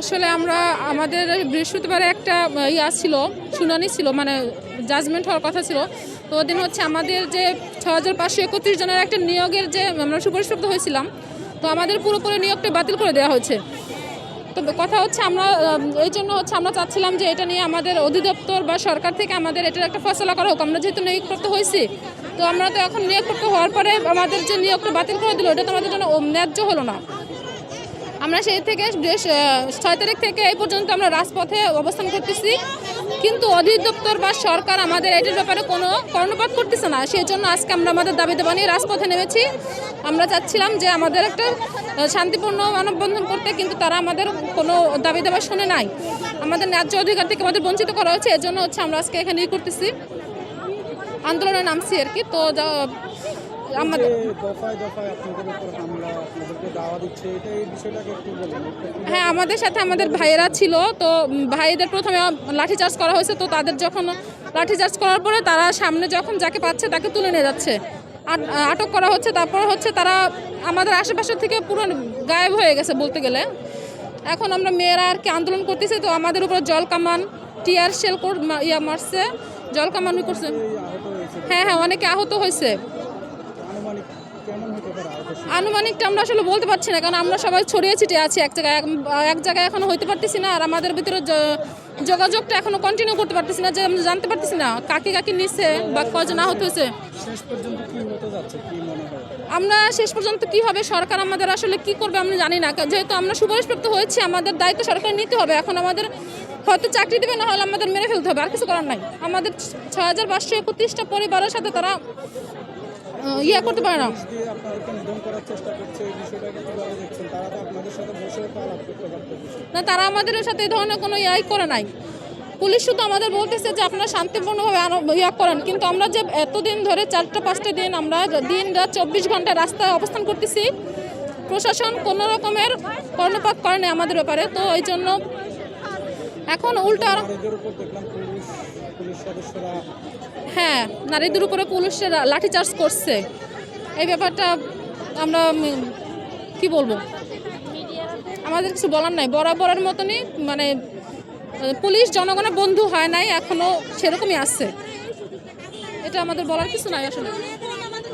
আসলে আমরা, আমাদের বৃহস্পতিবারে একটা ইয়া ছিল, শুনানি ছিল মানে জাজমেন্ট হওয়ার কথা ছিল। তো ওদিন হচ্ছে আমাদের যে ছ হাজার পাঁচশো একত্রিশ জনের একটা নিয়োগের যে আমরা সুপারিশপ্রাপ্ত হয়েছিলাম, তো আমাদের পুরোপুরি নিয়োগটা বাতিল করে দেওয়া হয়েছে। তো কথা হচ্ছে আমরা এই জন্য হচ্ছে আমরা চাচ্ছিলাম যে এটা নিয়ে আমাদের অধিদপ্তর বা সরকার থেকে আমাদের এটার একটা ফসলা করা হোক। আমরা যেহেতু নিয়োগপ্রাপ্ত হয়েছি, তো আমরা তো এখন নিয়োগপ্রাপ্ত হওয়ার পরে আমাদের যে নিয়োগটা বাতিল করে দিল, এটা তো আমাদের জন্য ন্যায্য হলো না। আমরা সেই থেকে বেশ ছয় তারিখ থেকে এই পর্যন্ত আমরা রাজপথে অবস্থান করতেছি। কিন্তু অধিদপ্তর বা সরকার আমাদের এটির ব্যাপারে কোনো কর্ণপাত করতেছে না। সেই জন্য আজকে আমরা আমাদের দাবি নিয়ে রাজপথে নেমেছি। আমরা চাচ্ছিলাম যে আমাদের একটা শান্তিপূর্ণ মানববন্ধন করতে, কিন্তু তারা আমাদের কোনো দাবি দেওয়া শুনে নাই। আমাদের ন্যায্য অধিকার থেকে আমাদের বঞ্চিত করা হয়েছে। এর জন্য হচ্ছে আমরা আজকে এখানে করতেছি। আন্দোলনে নামছি আর কি। তো আমাদের দফায় দফায় আপনাদের উপর হামলা আপনাদেরকে দাওয়া দিচ্ছে এটা এই বিষয়টাকে একটু বলুন। হ্যাঁ আমাদের সাথে আমাদের ভাইয়েরা ছিল তো ভাইদের প্রথমে লাঠিচার্জ করা হয়েছে তো তাদের যখন লাঠিচার্জ করার পরে তারা সামনে যখন যাকে পাচ্ছে তাকে তুলে নিয়ে যাচ্ছে। আট- আটক করা হচ্ছে তারপর হচ্ছে তারা আমাদের আশেপাশে থেকে পুরো গায়েব হয়ে গেছে বলতে গেলে। এখন আমরা মেয়েরা আর কি আন্দোলন করতেছি তো আমাদের উপর জল কামান টিয়ার শেল ইয়া মারছে জল কামান করছে। হ্যাঁ হ্যাঁ অনেকে আহত হয়েছে আনুমানিক কেমন হতে পারে আহত আনুমানিকটা আমরা আসলে বলতে পারছি না কারণ আমরা সবাই ছড়িয়ে ছিটিয়ে আছি এক জায়গায় এক- জায়গায় এখনও হইতে পারতেছি না আর আমাদের ভিতরে যোগাযোগটা এখনও কন্টিনিউ করতে পারতেছি না যে আমরা জানতে পারতেছি না কাকে কাকে নিচ্ছে বা কজন আহত হয়েছে। আমরা শেষ পর্যন্ত কি হবে সরকার আমাদের আসলে কি করবে আমরা জানি না যেহেতু আমরা সুপারিশপ্রাপ্ত হয়েছি আমাদের দায়িত্ব সরকার নিতে হবে এখন আমাদের হয়তো চাকরি দেবে না হলে আমাদের মেরে ফেলতে হবে আর কিছু করার নাই। আমাদের ছ হাজার পাঁচশো একত্রিশটা পরিবারের সাথে তারা ইয়ে করতে পারে না। না তারা আমাদের সাথে এই ধরনের কোনো ইয়াই করে নাই। পুলিশ শুধু আমাদের বলতেছে যে আপনারা শান্তিপূর্ণভাবে ইয়া করেন কিন্তু আমরা যে এতদিন ধরে চারটা পাঁচটা দিন আমরা দিন রাত চব্বিশ ঘণ্টা রাস্তায় অবস্থান করতেছি প্রশাসন কোনো রকমের কর্ণপাত করে নাই আমাদের ব্যাপারে। তো এই জন্য এখন উল্টা হ্যাঁ নারীদের উপরে পুলিশের লাঠিচার্জ করছে। এই ব্যাপারটা আমরা কি বলব? আমাদের কিছু বলার নাই। বরাবরের মতনই মানে পুলিশ জনগণের বন্ধু হয় নাই এখনও সেরকমই আছে। এটা আমাদের বলার কিছু নাই আসলে।